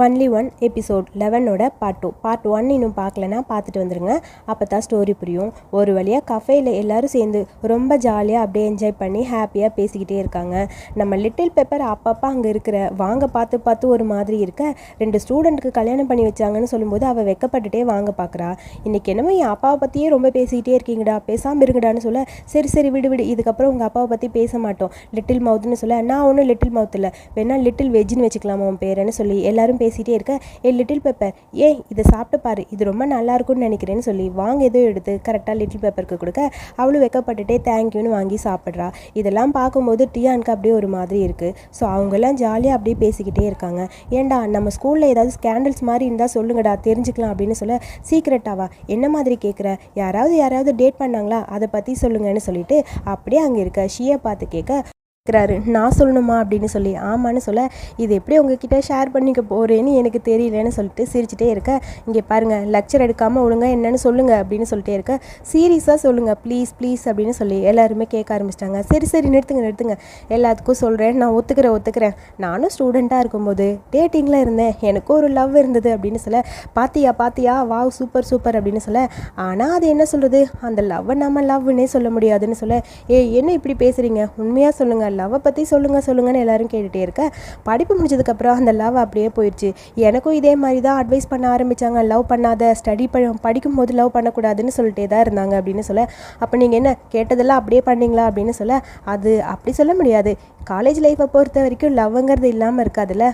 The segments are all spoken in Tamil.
ஒன்லி ஒன் எபிசோட் லெவனோட பார்ட் டூ பார்ட் ஒன் இன்னும் பார்க்கலனா பார்த்துட்டு வந்துருங்க. அப்போ தான் ஸ்டோரி புரியும். ஒரு வழியாக கஃபேயில் எல்லோரும் சேர்ந்து ரொம்ப ஜாலியாக அப்படியே என்ஜாய் பண்ணி ஹாப்பியாக பேசிக்கிட்டே இருக்காங்க. நம்ம லிட்டில் பெப்பர் அப்பப்போ அங்கே இருக்கிற வாங்க பார்த்து பார்த்து ஒரு மாதிரி இருக்க ரெண்டு ஸ்டூடெண்ட்டுக்கு கல்யாணம் பண்ணி வச்சாங்கன்னு சொல்லும்போது அவள் வெக்கப்பட்டுட்டே வாங்க பார்க்குறா. இன்றைக்கி என்னமோ என் அப்பாவை பற்றியே ரொம்ப பேசிக்கிட்டே இருக்கீங்கடா பேசாமல் இருங்கடான்னு சொல்ல சரி சரி விடு விடு. இதுக்கப்புறம் உங்கள் அப்பாவை பற்றி பேச மாட்டோம். லிட்டில் மவுத்னு சொல்ல நான் ஒன்றும் லிட்டில் மவுத் இல்லை. வேணா லிட்டில் வெஜ்ஜின்னு வச்சுக்கலாமா உன் பேருன்னு சொல்லி எல்லோரும் பேசிகிட்டே இருக்க ஏ லிட்டில் பெப்பர் ஏ இதை சாப்பிட்டு பாரு இது ரொம்ப நல்லா இருக்கும்னு நினைக்கிறேன்னு சொல்லி வாங்க ஏதோ எடுத்து கரெக்டாக லிட்டில் பெப்பருக்கு கொடுக்க அவளும் வெக்கப்பட்டுட்டே தேங்க்யூன்னு வாங்கி சாப்பிட்றா. இதெல்லாம் பார்க்கும்போது டியானுக்கு அப்படியே ஒரு மாதிரி இருக்குது ஸோ அவங்கெல்லாம் ஜாலியாக அப்படியே பேசிக்கிட்டே இருக்காங்க. ஏன்டா நம்ம ஸ்கூலில் ஏதாவது ஸ்கேண்டல்ஸ் மாதிரி இருந்தால் சொல்லுங்கடா தெரிஞ்சுக்கலாம் அப்படின்னு சொல்ல சீக்ரெட்டாவா என்ன மாதிரி கேட்குற? யாராவது யாராவது டேட் பண்ணாங்களா? அதை பற்றி சொல்லுங்கன்னு சொல்லிட்டு அப்படியே அங்கே இருக்க ஷியை பார்த்து கேட்க இருக்கிறாரு நான் சொல்லணுமா? அப்படின்னு சொல்லி ஆமான்னு சொல்ல. இது எப்படி உங்ககிட்ட ஷேர் பண்ணிக்க போகிறேன்னு எனக்கு தெரியலன்னு சொல்லிட்டு சிரிச்சிட்டே இருக்க. இங்கே பாருங்கள் லெக்சர் எடுக்காமல் ஒழுங்காக என்னன்னு சொல்லுங்கள் அப்படின்னு சொல்லிட்டே இருக்க. சீரியஸாக சொல்லுங்கள் ப்ளீஸ் ப்ளீஸ் அப்படின்னு சொல்லி எல்லாருமே கேட்க ஆரம்பிச்சிட்டாங்க. சரி சரி நிறுத்துங்க நிறுத்துங்க. எல்லாத்துக்கும் சொல்கிறேன் நான் ஒத்துக்கிறேன் ஒத்துக்கிறேன். நானும் ஸ்டூடெண்ட்டாக இருக்கும்போது டேட்டிங்கில் இருந்தேன். எனக்கும் ஒரு லவ் இருந்தது அப்படின்னு சொல்ல. பாத்தியா பாத்தியா? வாவ் சூப்பர் சூப்பர் அப்படின்னு சொல்ல. ஆனால் அது என்ன சொல்கிறது அந்த லவ்வை நம்ம லவ்னே சொல்ல முடியாதுன்னு சொல்ல. ஏ என்ன இப்படி பேசுகிறீங்க உண்மையாக சொல்லுங்கள் லவ்வை பற்றி சொல்லுங்கள் சொல்லுங்கன்னு எல்லாரும் கேட்டுகிட்டே இருக்க. படிப்பு முடிஞ்சதுக்கப்புறம் அந்த லவ் அப்படியே போயிடுச்சு எனக்கும் இதே மாதிரி தான் அட்வைஸ் பண்ண ஆரம்பித்தாங்க லவ் பண்ணாத ஸ்டடி ப படிக்கும்போது லவ் பண்ணக்கூடாதுன்னு சொல்லிட்டே தான் இருந்தாங்க அப்படின்னு சொல்ல. அப்போ நீங்கள் என்ன கேட்டதெல்லாம் அப்படியே பண்ணீங்களா அப்படின்னு சொல்ல. அது அப்படி சொல்ல முடியாது. காலேஜ் லைஃப்பை பொறுத்த வரைக்கும் லவ்ங்கிறது இல்லாமல் இருக்காதுல்ல.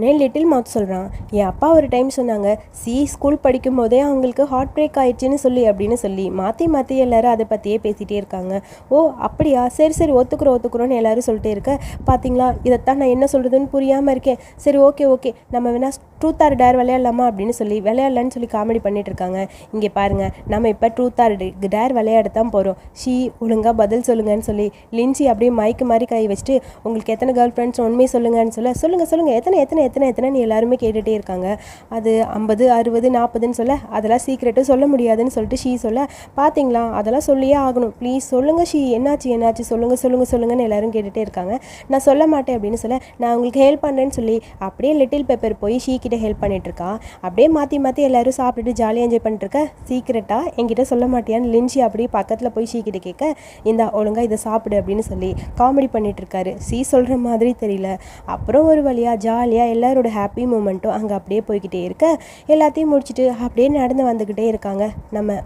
உடனே லிட்டில் மவுத் சொல்கிறான் என் அப்பா ஒரு டைம் சொன்னாங்க சி ஸ்கூல் படிக்கும் போதே அவங்களுக்கு ஹார்ட் பிரேக் ஆயிடுச்சுன்னு சொல்லி அப்படின்னு சொல்லி. மாற்றி மாற்றி எல்லாரும் அதை பற்றியே பேசிகிட்டே இருக்காங்க. ஓ அப்படியா? சரி சரி ஒத்துக்குறோம் ஒத்துக்குறோன்னு எல்லாரும் சொல்லிட்டே இருக்க. பார்த்தீங்களா இதைத்தான் நான் என்ன சொல்கிறதுன்னு புரியாமல் இருக்கேன். சரி ஓகே ஓகே நம்ம வேணா ட்ரூத் ஆர் டேர் விளையாடலாமா? அப்படின்னு சொல்லி. விளையாடலான்னு சொல்லி காமெடி பண்ணிட்டு இருக்காங்க. இங்கே பாருங்கள் நம்ம இப்போ ட்ரூத் ஆர் டேர் விளையாட தான் போகிறோம் ஷீ ஒழுங்காக பதில் சொல்லுங்கன்னு சொல்லி. லின்சி அப்படியே மைக்கு மாதிரி கை வச்சுட்டு உங்களுக்கு எத்தனை கேர்ள் ஃப்ரெண்ட்ஸ் உண்மையை சொல்லுங்கன்னு சொல்ல. சொல்லுங்கள் சொல்லுங்கள் எத்தனை எத்தனை எத்தனை எத்தனைன்னு எல்லாருமே கேட்டுகிட்டே இருக்காங்க. அது ஐம்பது அறுபது நாற்பதுன்னு சொல்ல அதெல்லாம் சீக்கிரட்டும் சொல்ல முடியாதுன்னு சொல்லிட்டு ஷீ சொல்ல பார்த்தீங்களா அதெல்லாம் சொல்லியே ஆகணும். ப்ளீஸ் சொல்லுங்கள் ஷீ என்னாச்சு என்னாச்சு? சொல்லுங்கள் சொல்லுங்கள் சொல்லுங்கன்னு எல்லாரும் கேட்டுகிட்டே இருக்காங்க. நான் சொல்ல மாட்டேன் அப்படின்னு சொல்ல நான் உங்களுக்கு ஹெல்ப் பண்ணுறேன்னு சொல்லி அப்படியே லிட்டில் பெப்பர் போய் ஷீ கிட்ட ஹெல்ப் பண்ணிட்டுருக்கா அப்படியே மாற்றி மாற்றி எல்லாரும் சாப்பிட்டுட்டு ஜாலியாக என்ஜாய் பண்ணிட்டுருக்க சீக்கிரட்டாக என்கிட்ட சொல்ல மாட்டியான்னு லின்ஷி அப்படியே பக்கத்தில் போய் ஷீ கிட்ட கேட்க இந்த ஒழுங்காக இதை சாப்பிடு அப்படின்னு சொல்லி காமெடி பண்ணிட்டு ஷீ சொல்கிற மாதிரி தெரியல. அப்புறம் ஒரு வழியாக ஜாலியாக எல்லாரோட ஹாப்பி மூமெண்ட்டும் அங்கே அப்படியே போய்கிட்டே இருக்க. எல்லாத்தையும் முடிச்சுட்டு அப்படியே நடந்து வந்துக்கிட்டே இருக்காங்க நம்ம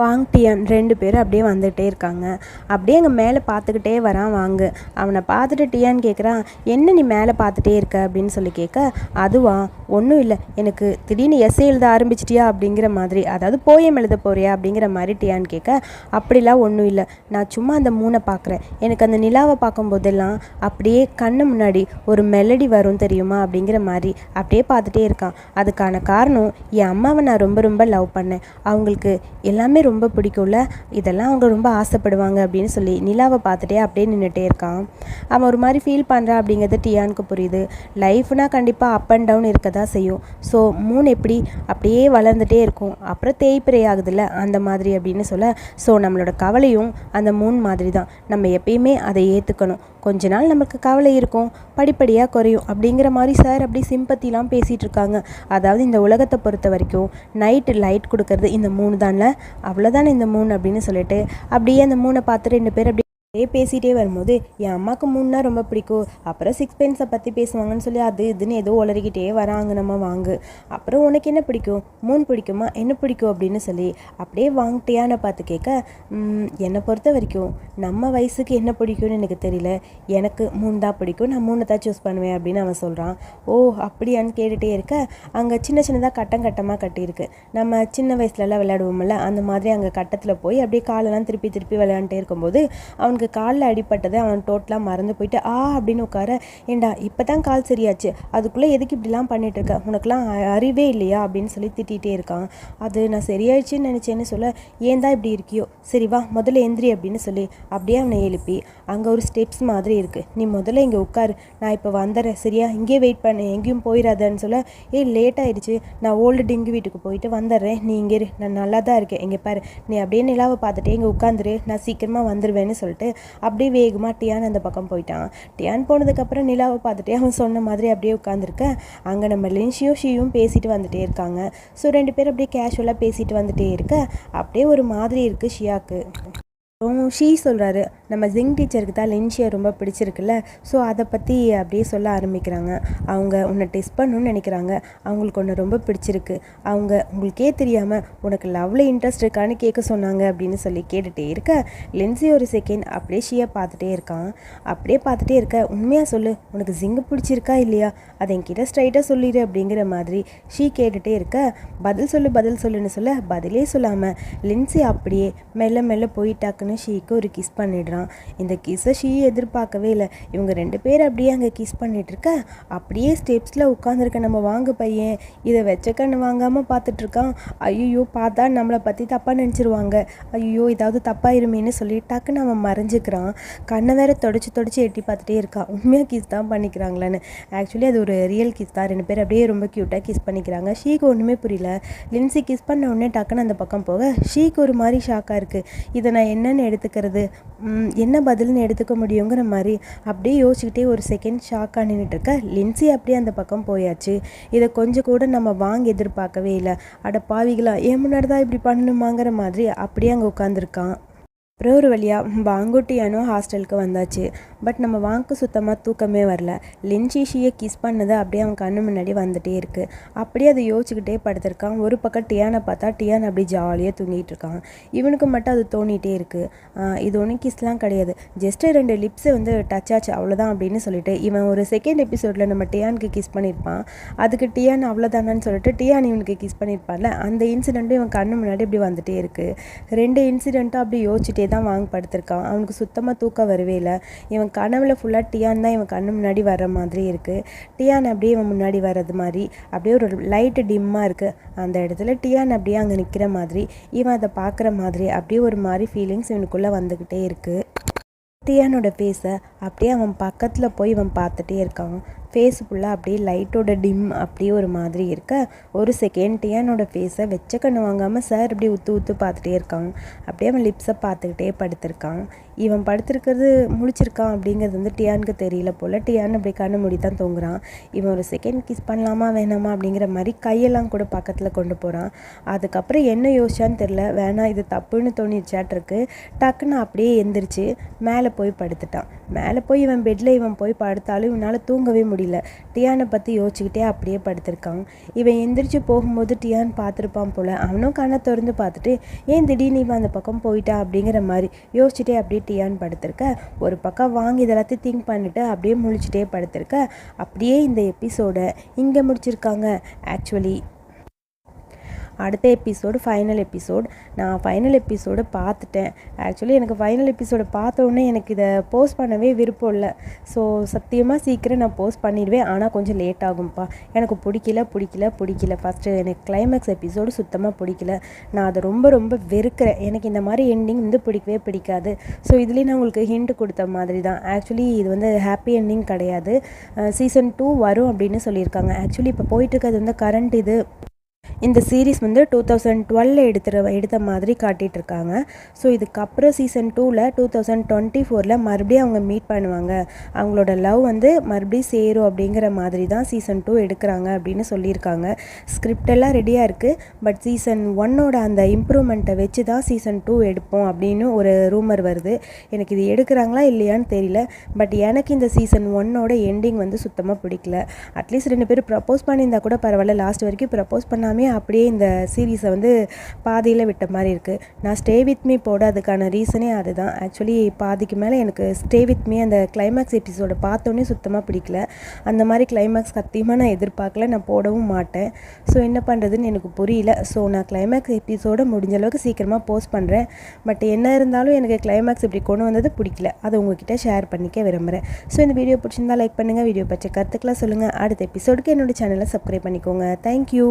வாங் டியான் ரெண்டு பேரும் அப்படியே வந்துகிட்டே இருக்காங்க. அப்படியே அங்கே மேலே பார்த்துக்கிட்டே வரான் வாங்கு. அவனை பார்த்துட்டு டியான் கேட்குறான் என்ன நீ மேலே பார்த்துட்டே இருக்க? அப்படின்னு சொல்லி கேட்க அதுவா? ஒன்றும் இல்லை. எனக்கு திடீர்னு எஸ்ஏ எழுத ஆரம்பிச்சிட்டியா? அப்படிங்கிற மாதிரி. அதாவது போயம் எழுத போறியா? அப்படிங்கிற மாதிரி டியான் கேட்க அப்படிலாம் ஒன்றும் இல்லை. நான் சும்மா அந்த மூணை பார்க்குறேன். எனக்கு அந்த நிலாவை பார்க்கும்போதெல்லாம் அப்படியே கண்ணு முன்னாடி ஒரு மெலடி வரும் தெரியுமா? அப்படிங்கிற மாதிரி அப்படியே பார்த்துட்டே இருக்கான். அதுக்கான காரணம் என் அம்மாவை நான் ரொம்ப ரொம்ப லவ் பண்ணேன். அவங்களுக்கு எல்லாமே ரொம்ப பிடிக்கும்ல? இதெல்லாம் அவங்க ரொம்ப ஆசைப்படுவாங்க அப்படின்னு சொல்லி நிலாவை பார்த்துட்டே அப்படியே நின்றுட்டே இருக்கான். அவன் ஒரு மாதிரி ஃபீல் பண்ணுறான் அப்படிங்கிறது டியானுக்கு புரியுது. லைஃப்னா கண்டிப்பாக அப் அண்ட் டவுன் இருக்க தான் செய்யும். ஸோ மூணு எப்படி? அப்படியே வளர்ந்துட்டே இருக்கும். அப்புறம் தேய்பிரை ஆகுதுல்ல? அந்த மாதிரி அப்படின்னு சொல்ல ஸோ நம்மளோட கவலையும் அந்த மூணு மாதிரி தான் நம்ம எப்பயுமே அதை ஏற்றுக்கணும் கொஞ்ச நாள் நமக்கு கவலை இருக்கும். படிப்படியாக குறையும். அப்படிங்கிற மாதிரி சார் அப்படி சிம்பத்திலாம் பேசிகிட்டு இருக்காங்க. அதாவது இந்த உலகத்தை பொறுத்த வரைக்கும் நைட்டு லைட் கொடுக்கறது இந்த மூணு தான்ல. அவ்வளோதானே இந்த மூணு அப்படின்னு சொல்லிட்டு அப்படியே அந்த மூணை பார்த்து ரெண்டு பேர் அப்படியே அப்படியே பேசிகிட்டே வரும்போது என் அம்மாவுக்கு மூணுனா ரொம்ப பிடிக்கும். அப்புறம் சிக்ஸ் பென்ஸை பற்றி பேசுவாங்கன்னு சொல்லி அது இதுன்னு ஏதோ உளறிக்கிட்டே வராங்க நம்ம வாங்கு. அப்புறம் உனக்கு என்ன பிடிக்கும்? மூணு பிடிக்குமா? என்ன பிடிக்கும்? அப்படின்னு சொல்லி அப்படியே வாங்கிட்டியான்னு பார்த்து கேட்க என்னை பொறுத்த வரைக்கும் நம்ம வயசுக்கு என்ன பிடிக்கும்னு எனக்கு தெரியல. எனக்கு மூணு தான் பிடிக்கும். நான் மூணு தான் சூஸ் பண்ணுவேன் அப்படின்னு அவன் சொல்கிறான் ஓ அப்படியான்னு கேட்டுகிட்டே இருக்க அங்கே சின்ன சின்னதாக கட்டம் கட்டமாக கட்டியிருக்கு. நம்ம சின்ன வயசுலலாம் விளையாடுவோம்ல அந்த மாதிரி அங்கே கட்டத்தில் போய் அப்படியே காலெல்லாம் திருப்பி திருப்பி விளையாண்டுட்டே இருக்கும்போது அவனுக்கு காலில் அடிப்பட்டது அவன் டோட்டலாக மறந்து போயிட்டு ஆ அப்படின்னு உட்கார ஏண்டா இப்போ தான் கால் சரியாச்சு. அதுக்குள்ளே எதுக்கு இப்படிலாம் பண்ணிட்டு இருக்க உனக்குலாம் அறிவே இல்லையா? அப்படின்னு சொல்லி திட்டிகிட்டே இருக்கான். அது நான் சரியாயிடுச்சுன்னு நினச்சேன்னு சொல்ல ஏன் தான் இப்படி இருக்கியோ? சரி வா முதல்ல எந்திரி அப்படின்னு சொல்லி அப்படியே அவனை எழுப்பி அங்கே ஒரு ஸ்டெப்ஸ் மாதிரி இருக்குது நீ முதல்ல இங்கே உட்காரு. நான் இப்போ வந்துடுறேன் சரியா? இங்கே வெயிட் பண்ணு. எங்கேயும் போயிடாதன்னு சொல்ல ஏ லேட் ஆயிடுச்சு நான் ஓல்டு டிங்கு வீட்டுக்கு போயிட்டு வந்துடுறேன் நீ இங்கே இரு. நான் நல்லா தான் இருக்கேன். இங்கே பாரு. நீ அப்படியே நிலாவை பார்த்துட்டு இங்கே உட்காந்துரு. நான் சீக்கிரமாக வந்துடுவேன்னு சொல்லிட்டு அப்படியே வேகமாக டியான் அந்த பக்கம் போயிட்டான். டியான் போனதுக்கப்புறம் நிலாவை பார்த்துட்டே அவன் சொன்ன மாதிரி அப்படியே உட்காந்துருக்க அங்கே நம்ம லின்ஷியும் ஷியும் பேசிட்டு வந்துட்டே இருக்காங்க. ஸோ ரெண்டு பேரும் அப்படியே கேஷுவலாக பேசிட்டு வந்துட்டே இருக்க. அப்படியே ஒரு மாதிரி இருக்குது ஷியாக்கு. அப்புறம் ஷீ சொல்கிறாரு நம்ம ஜிங் டீச்சருக்கு தான் லென்ஷியை ரொம்ப பிடிச்சிருக்குல்ல ஸோ அதை பற்றி அப்படியே சொல்ல ஆரம்பிக்கிறாங்க. அவங்க உன்னை டெஸ்ட் பண்ணணும்னு நினைக்கிறாங்க. அவங்களுக்கு ஒன்று ரொம்ப பிடிச்சிருக்கு. அவங்க உங்களுக்கே தெரியாமல் உனக்கு லவ்வில் இன்ட்ரெஸ்ட் இருக்கான்னு கேட்க சொன்னாங்க அப்படின்னு சொல்லி கேட்டுகிட்டே இருக்க லென்ஸி ஒரு செகண்ட் அப்படியே ஷீயை பார்த்துட்டே இருக்கான். அப்படியே பார்த்துட்டே இருக்க உண்மையாக சொல்லு உனக்கு ஜிங்கு பிடிச்சிருக்கா இல்லையா? அதை என்கிட்ட ஸ்ட்ரைட்டாக சொல்லிடு அப்படிங்கிற மாதிரி ஷீ கேட்டுகிட்டே இருக்க பதில் சொல்லு பதில் சொல்லுன்னு சொல்ல பதிலே சொல்லாமல் லென்ஸி அப்படியே மெல்ல மெல்ல போயிட்டாக்குன்னு ஷீக்கு ஒரு கிஸ் பண்ணிடுறான். இந்த கிஸ்ஸை ஷீ எதிர்பார்க்கவே இல்லை. இவங்க ரெண்டு பேர் அப்படியே அங்கே கிஸ் பண்ணிகிட்ருக்க அப்படியே ஸ்டெப்ஸில் உட்காந்துருக்க நம்ம வாங்க பையன். இதை வச்ச கண்ணு வாங்காமல் பார்த்துட்ருக்கான் ஐயோ பார்த்தா நம்மளை பற்றி தப்பாக நினச்சிருவாங்க. ஐயோ ஏதாவது தப்பாயிருமேன்னு சொல்லி டக்குன்னு அவன் மறைஞ்சிக்கிறான். கண்ணை வேற தொடச்சி தொடச்சி எட்டி பார்த்துட்டே இருக்கான் உண்மையாக கிஸ் தான் பண்ணிக்கிறாங்களான்னு. ஆக்சுவலி அது ஒரு ரியல் கிஸ் தான். ரெண்டு பேர் அப்படியே ரொம்ப க்யூட்டாக கிஸ் பண்ணிக்கிறாங்க. ஷீக்கு ஒன்றுமே புரியல. லின்சி கிஸ் பண்ண உடனே டக்குன்னு அந்த பக்கம் போக ஷீக்கு ஒரு மாதிரி ஷாக்காக இருக்குது இதை நான் என்னென்னு எடுத்துக்கிறது? என்ன பதில்னு எடுத்துக்க முடியுங்கிற மாதிரி அப்படியே யோசிச்சுக்கிட்டே ஒரு செகண்ட் ஷாக்காக நின்றுட்டு இருக்க. லின்சி அப்படியே அந்த பக்கம் போயாச்சு. இதை கொஞ்சம் கூட நம்ம வாங்க எதிர்பார்க்கவே இல்லை. அட பாவிகளா ஏன் முன்னாடி தான் இப்படி பண்ணணுமாங்கிற மாதிரி அப்படியே அங்கே உட்காந்துருக்கான் அப்புறம் ஒரு வழியாக பாங்குட்டியானோ ஹாஸ்டலுக்கு வந்தாச்சு. பட் நம்ம வாங்க்கு சுத்தமாக தூக்கமே வரல. லின்ஷிஷியை கிஸ் பண்ணது அப்படியே அவன் கண்ணு முன்னாடி வந்துட்டே இருக்குது அப்படியே அதை யோசிச்சுக்கிட்டே படுத்திருக்கான். ஒரு பக்கம் டியானை பார்த்தா டியான் அப்படி ஜாலியாக தூங்கிட்டு இருக்கான். இவனுக்கு மட்டும் அது தோணிகிட்டே இருக்குது இது ஒன்றும் கிஸ்லாம் கிடையாது. ஜஸ்ட்டு ரெண்டு லிப்ஸை வந்து டச் ஆச்சு அவ்வளோதான் அப்படின்னு சொல்லிட்டு இவன் ஒரு செகண்ட் எபிசோடில் நம்ம டியானுக்கு கிஸ் பண்ணியிருப்பான் அதுக்கு டியான் அவ்வளோதானான்னு சொல்லிட்டு டியான் இவனுக்கு கிஸ் பண்ணியிருப்பான்ல அந்த இன்சிடெண்ட்டும் இவன் கண்ணு முன்னாடி இப்படி வந்துகிட்டே இருக்குது ரெண்டு இன்சிடெண்ட்டும் அப்படி யோசிச்சுட்டே தான் வாங்க படுத்திருக்கான் அவனுக்கு சுத்தமாக தூக்கம் வரவே இல்லை. இவன் கனவில் ஃபுல்லாக டியான் தான் இவன் கண்ணு முன்னாடி வர மாதிரி இருக்குது டியான் அப்படியே இவன் முன்னாடி வர்றது மாதிரி அப்படியே ஒரு லைட்டு டிம்மாக இருக்குது அந்த இடத்துல டியான் அப்படியே அங்கே நிற்கிற மாதிரி இவன் அதை பார்க்குற மாதிரி அப்படியே ஒரு மாதிரி ஃபீலிங்ஸ் இவனுக்குள்ளே வந்துக்கிட்டே இருக்குது டியானோட ஃபேஸை அப்படியே அவன் பக்கத்தில் போய் இவன் பார்த்துட்டே இருக்கான். ஃபேஸ் ஃபுல்லாக அப்படியே லைட்டோட டிம் அப்படியே ஒரு மாதிரி இருக்க ஒரு செகண்ட் டியானோட ஃபேஸை வெச்ச கண்ணு வாங்காமல் சார் இப்படி உத்து உத்து பார்த்துட்டே இருக்கான். அப்படியே அவன் லிப்ஸை பார்த்துக்கிட்டே படுத்திருக்கான். இவன் படுத்திருக்கிறது முழிச்சிருக்கான் அப்படிங்கிறது வந்து டியானுக்கு தெரியல போல். டியான் அப்படி கண்ணு மூடி தான் தூங்குறான். இவன் ஒரு செகண்ட் கிஸ் பண்ணலாமா வேணாமா அப்படிங்கிற மாதிரி கையெல்லாம் கூட பக்கத்தில் கொண்டு போகிறான் அதுக்கப்புறம் என்ன யோசிச்சான்னு தெரில வேணாம் இது தப்புன்னு தோணிச்சாட்டிருக்கு டக்குன்னு அப்படியே எந்திரிச்சு மேலே போய் படுத்துட்டான். மேலே போய் இவன் பெட்டில் இவன் போய் படுத்தாலும் இவனால் தூங்கவே முடியும் முடியல. டியானை பற்றி யோசிச்சுக்கிட்டே அப்படியே படுத்திருக்கான் இவன் எந்திரிச்சு போகும்போது டியான் பார்த்துருப்பான் போல். அவனும் கண்ணை திறந்து பார்த்துட்டு ஏன் திடீர்னு இவன் அந்த பக்கம் போயிட்டா? அப்படிங்கிற மாதிரி யோசிச்சுட்டே அப்படியே டியான் படுத்திருக்க. ஒரு பக்கம் வாங்கி இதெல்லாத்தையும் திங்க் பண்ணிவிட்டு அப்படியே முழிச்சிட்டே படுத்திருக்க. அப்படியே இந்த எபிசோடை இங்கே முடிச்சிருக்காங்க. ஆக்சுவலி அடுத்த எபிசோடு ஃபைனல் எபிசோட் நான் ஃபைனல் எபிசோடு பார்த்துட்டேன். ஆக்சுவலி எனக்கு ஃபைனல் எபிசோடு பார்த்த உடனே எனக்கு இதை போஸ்ட் பண்ணவே விருப்பம் இல்லை. ஸோ சத்தியமாக சீக்கிரம் நான் போஸ்ட் பண்ணிடுவேன். ஆனால் கொஞ்சம் லேட் ஆகும்ப்பா. எனக்கு பிடிக்கல பிடிக்கல பிடிக்கல. ஃபஸ்ட்டு எனக்கு கிளைமேக்ஸ் எபிசோடு சுத்தமாக பிடிக்கல. நான் அதை ரொம்ப ரொம்ப வெறுக்கிறேன். எனக்கு இந்த மாதிரி எண்டிங் வந்து பிடிக்கவே பிடிக்காது. ஸோ இதுலேயும் நான் உங்களுக்கு ஹிண்ட் கொடுத்த மாதிரி தான். ஆக்சுவலி இது வந்து ஹாப்பி எண்டிங் கிடையாது. சீசன் டூ வரும் அப்படின்னு சொல்லியிருக்காங்க. ஆக்சுவலி இப்போ போயிட்டு இருக்கிறது வந்து கரண்ட் இது. இந்த சீரீஸ் வந்து டூ தௌசண்ட் டுவெலில் எடுத்துற எடுத்த மாதிரி காட்டிகிட்டு இருக்காங்க ஸோ இதுக்கப்புறம் சீசன் டூவில் டூ தௌசண்ட் டுவெண்ட்டி ஃபோரில் மறுபடியும் அவங்க மீட் பண்ணுவாங்க. அவங்களோட லவ் வந்து மறுபடியும் சேரும் அப்படிங்கிற மாதிரி தான் சீசன் டூ எடுக்கிறாங்க அப்படின்னு சொல்லியிருக்காங்க. ஸ்கிரிப்டெல்லாம் ரெடியாக இருக்குது பட் சீசன் ஒன்னோட அந்த இம்ப்ரூவ்மெண்ட்டை வச்சு தான் சீசன் டூ எடுப்போம் அப்படின்னு ஒரு ரூமர் வருது. எனக்கு இது எடுக்கிறாங்களா இல்லையான்னு தெரியல. பட் எனக்கு இந்த சீசன் ஒன்னோட எண்டிங் வந்து சுத்தமாக பிடிக்கல. அட்லீஸ்ட் ரெண்டு பேரும் ப்ரப்போஸ் பண்ணியிருந்தா கூட பரவாயில்ல. லாஸ்ட் வரைக்கும் ப்ரப்போஸ் பண்ணாமே அப்படியே இந்த சீரீஸை வந்து பாதியில் விட்ட மாதிரி இருக்குது நான் ஸ்டே வித் மீ போட அதுக்கான ரீசனே அதுதான். ஆக்சுவலி பாதிக்கு மேலே எனக்கு ஸ்டே வித் மீ அந்த கிளைமேக்ஸ் எபிசோட பார்த்தோன்னே சுத்தமாக பிடிக்கல. அந்த மாதிரி கிளைமேக்ஸ் சத்தியமாக நான் எதிர்பார்க்கல. நான் போடவும் மாட்டேன். ஸோ என்ன பண்ணுறதுன்னு எனக்கு புரியல. ஸோ நான் கிளைமேக்ஸ் எபிசோட முடிஞ்ச அளவுக்கு சீக்கிரமாக போஸ்ட் பண்ணுறேன் பட் என்ன இருந்தாலும் எனக்கு கிளைமேக்ஸ் இப்படி கொண்டு வந்தது பிடிக்கல. அதை உங்ககிட்ட ஷேர் பண்ணிக்க விரும்புகிறேன் ஸோ இந்த வீடியோ பிடிச்சிருந்தா லைக் பண்ணுங்கள் வீடியோ பற்றி கருத்துக்கெலாம் சொல்லுங்கள் அடுத்த எபிசோடுக்கு என்னோட சேனலை சப்ஸ்கிரைப் பண்ணிக்கோங்க. தேங்க்யூ